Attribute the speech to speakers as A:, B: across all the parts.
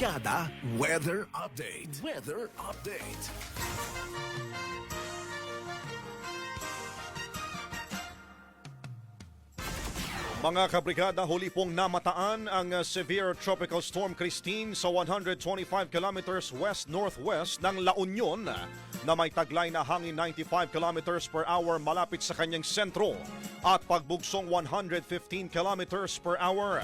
A: Brigada Weather Update. Weather Update.
B: Mga kabrigada, huli pong namataan ang uh, severe tropical storm Christine sa 125 kilometers west-northwest ng La Union na may taglay na hangin 95 kilometers per hour malapit sa kanyang sentro at pagbugsong 115 kilometers per hour.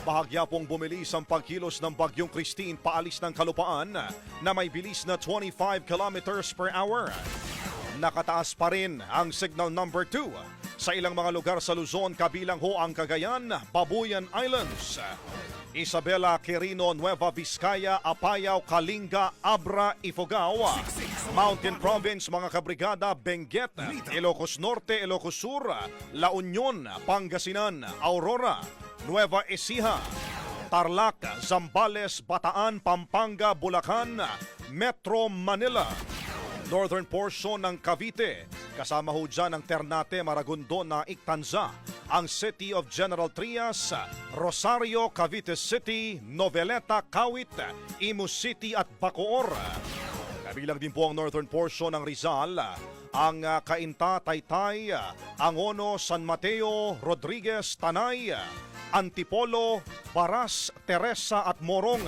B: Bahagya pong bumilis ang pagkilos ng bagyong Christine paalis ng kalupaan na may bilis na 25 kilometers per hour. Nakataas pa rin ang signal number 2 sa ilang mga lugar sa Luzon kabilang ho ang Cagayan, Babuyan Islands, Isabela, Quirino, Nueva Vizcaya, Apayao, Kalinga, Abra, Ifugao, Mountain Province, mga kabrigada, Benguet, Ilocos Norte, Ilocos Sur, La Union, Pangasinan, Aurora, Nueva Ecija, Tarlac, Zambales, Bataan, Pampanga, Bulacan, Metro Manila, northern portion ng Cavite. Kasama ho dyan ang Ternate, Maragondon na Iktanza, ang City of General Trias, Rosario, Cavite City, Noveleta, Kawit, Imus City at Bacoor. Kabilang din po ang northern portion ng Rizal, ang ah, Cainta, Taytay, Angono, San Mateo, Rodriguez, Tanay, Antipolo, Baras, Teresa at Morong.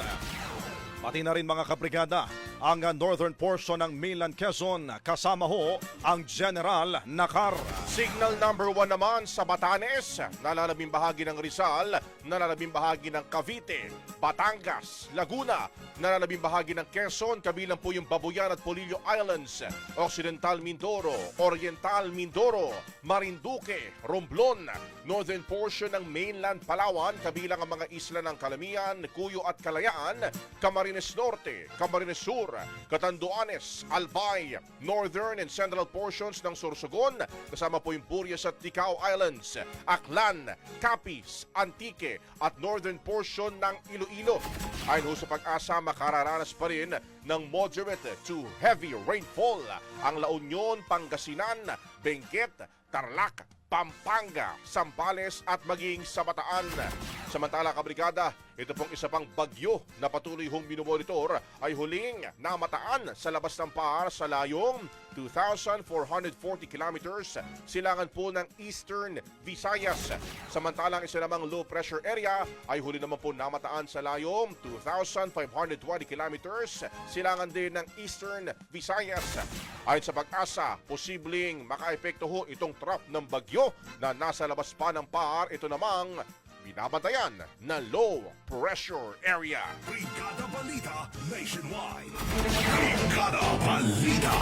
B: Pati na rin mga kabrigada, ang northern portion ng mainland Quezon kasama ho ang General Nakar.
C: Signal number 1 naman sa Batanes, nalalabing bahagi ng Rizal, nalalabing bahagi ng Cavite, Batangas, Laguna, nalalabing bahagi ng Quezon, kabilang po yung Babuyan at Polillo Islands, Occidental Mindoro, Oriental Mindoro, Marinduque, Romblon, northern portion ng mainland Palawan, kabilang ang mga isla ng Calamian, Cuyo at Kalayaan, Camarines Norte, Camarines Sur, Catanduanes, Albay, northern and central portions ng Sorsogon, kasama po yung Burias at Ticao Islands, Aklan, Capiz, Antique at northern portion ng Iloilo. Ayon ho sa pag-asa, makararanas pa rin ng moderate to heavy rainfall ang La Union, Pangasinan, Benguet, Tarlac, Pampanga, Sambales at maging sa Bataan. Samantala, kabrigada, ito pong isa pang bagyo na patuloy hong minomonitor ay huling namataan sa labas ng par sa layong 2,440 kilometers silangan po ng Eastern Visayas. Samantalang isa namang low pressure area ay huli naman po namataan sa layong 2,520 kilometers silangan din ng Eastern Visayas. Ayon sa pag-asa, posibleng makaepekto ho itong trap ng bagyo na nasa labas pa ng par. Ito namang binabantayan na low pressure area.
A: Brigada Balita Nationwide. Brigada Balita